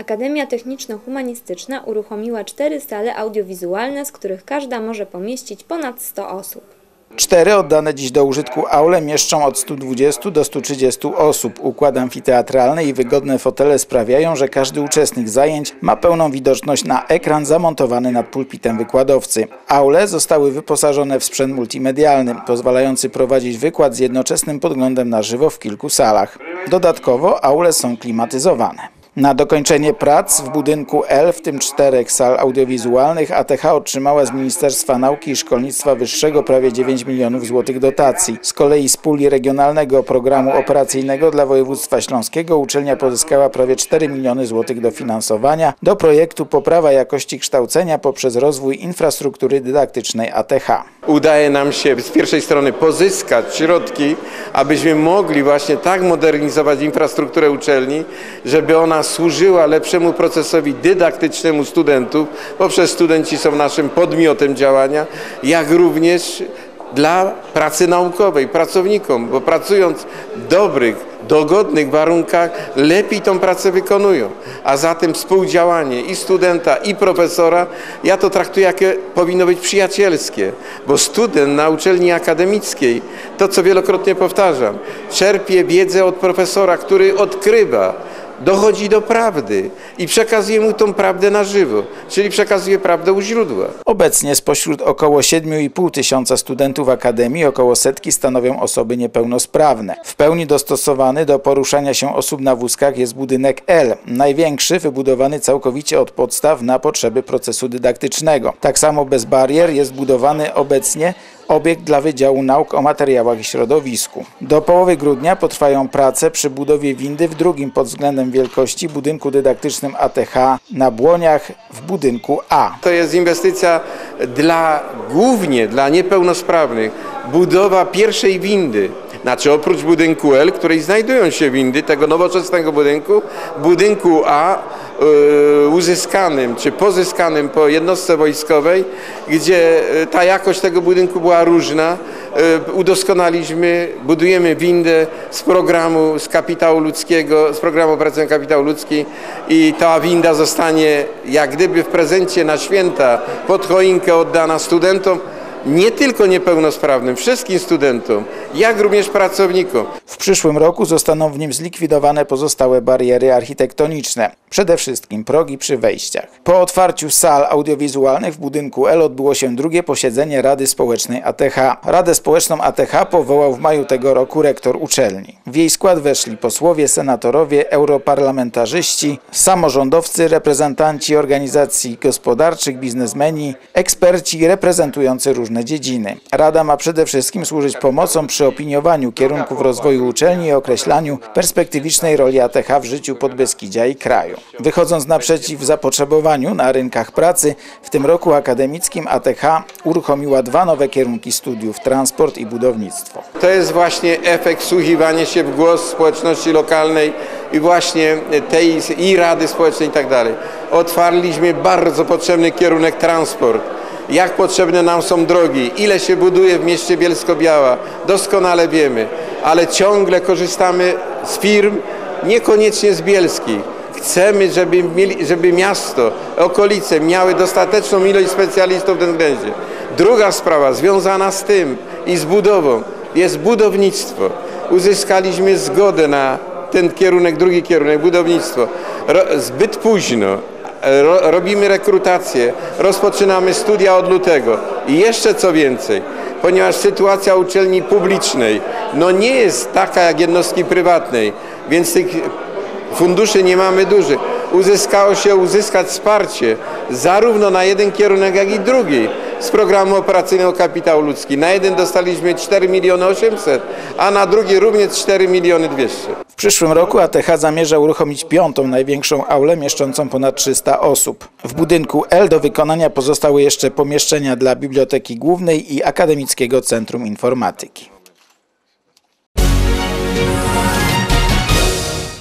Akademia Techniczno-Humanistyczna uruchomiła cztery sale audiowizualne, z których każda może pomieścić ponad 100 osób. Cztery oddane dziś do użytku aule mieszczą od 120 do 130 osób. Układ amfiteatralny i wygodne fotele sprawiają, że każdy uczestnik zajęć ma pełną widoczność na ekran zamontowany nad pulpitem wykładowcy. Aule zostały wyposażone w sprzęt multimedialny, pozwalający prowadzić wykład z jednoczesnym podglądem na żywo w kilku salach. Dodatkowo aule są klimatyzowane. Na dokończenie prac w budynku L, w tym czterech sal audiowizualnych, ATH otrzymała z Ministerstwa Nauki i Szkolnictwa Wyższego prawie 9 milionów złotych dotacji. Z kolei z puli regionalnego programu operacyjnego dla województwa śląskiego uczelnia pozyskała prawie 4 miliony złotych dofinansowania do projektu Poprawa jakości kształcenia poprzez rozwój infrastruktury dydaktycznej ATH. Udaje nam się z pierwszej strony pozyskać środki, abyśmy mogli właśnie tak modernizować infrastrukturę uczelni, żeby ona służyła lepszemu procesowi dydaktycznemu studentów, bo przez studenci są naszym podmiotem działania, jak również dla pracy naukowej, pracownikom, bo pracując dobrych, dogodnych warunkach, lepiej tą pracę wykonują. A zatem współdziałanie i studenta, i profesora, ja to traktuję, jakie powinno być przyjacielskie, bo student na uczelni akademickiej, to co wielokrotnie powtarzam, czerpie wiedzę od profesora, który odkrywa, dochodzi do prawdy i przekazuje mu tą prawdę na żywo, czyli przekazuje prawdę u źródła. Obecnie spośród około 7,5 tysiąca studentów Akademii około setki stanowią osoby niepełnosprawne. W pełni dostosowany do poruszania się osób na wózkach jest budynek L, największy wybudowany całkowicie od podstaw na potrzeby procesu dydaktycznego. Tak samo bez barier jest budowany obecnie obiekt dla Wydziału Nauk o Materiałach i Środowisku. Do połowy grudnia potrwają prace przy budowie windy w drugim pod względem wielkości budynku dydaktycznym ATH na Błoniach w budynku A. To jest inwestycja dla, głównie dla niepełnosprawnych. Budowa pierwszej windy. Znaczy oprócz budynku L, w której znajdują się windy tego nowoczesnego budynku, budynku A y, uzyskanym czy pozyskanym po jednostce wojskowej, gdzie y, ta jakość tego budynku była różna. Y, udoskonaliśmy, budujemy windę z programu z kapitału ludzkiego, z programu operacyjnego kapitału ludzki i ta winda zostanie jak gdyby w prezencie na święta pod choinkę oddana studentom nie tylko niepełnosprawnym, wszystkim studentom, jak również pracownikom. W przyszłym roku zostaną w nim zlikwidowane pozostałe bariery architektoniczne, przede wszystkim progi przy wejściach. Po otwarciu sal audiowizualnych w budynku L odbyło się drugie posiedzenie Rady Społecznej ATH. Radę Społeczną ATH powołał w maju tego roku rektor uczelni. W jej skład weszli posłowie, senatorowie, europarlamentarzyści, samorządowcy, reprezentanci organizacji gospodarczych, biznesmeni, eksperci reprezentujący różne różne dziedziny. Rada ma przede wszystkim służyć pomocą przy opiniowaniu kierunków rozwoju uczelni i określaniu perspektywicznej roli ATH w życiu Podbeskidzia i kraju. Wychodząc naprzeciw zapotrzebowaniu na rynkach pracy, w tym roku akademickim ATH uruchomiła dwa nowe kierunki studiów, transport i budownictwo. To jest właśnie efekt słuchiwania się w głos społeczności lokalnej i właśnie tej i Rady Społecznej i tak dalej. Otwarliśmy bardzo potrzebny kierunek transport jak potrzebne nam są drogi, ile się buduje w mieście Bielsko-Biała, doskonale wiemy, ale ciągle korzystamy z firm, niekoniecznie z bielskich. Chcemy, żeby, mieli, żeby miasto, okolice miały dostateczną ilość specjalistów w tym względzie. Druga sprawa związana z tym i z budową jest budownictwo. Uzyskaliśmy zgodę na ten kierunek, drugi kierunek, budownictwo. Zbyt późno, robimy rekrutację, rozpoczynamy studia od lutego i jeszcze co więcej, ponieważ sytuacja uczelni publicznej no nie jest taka jak jednostki prywatnej, więc tych funduszy nie mamy dużych. Uzyskało się uzyskać wsparcie zarówno na jeden kierunek, jak i drugi z programu operacyjnego Kapitał Ludzki. Na jeden dostaliśmy 4 miliony 800, a na drugi również 4 miliony 200. W przyszłym roku ATH zamierza uruchomić piątą największą aulę mieszczącą ponad 300 osób. W budynku L do wykonania pozostały jeszcze pomieszczenia dla Biblioteki Głównej i Akademickiego Centrum Informatyki.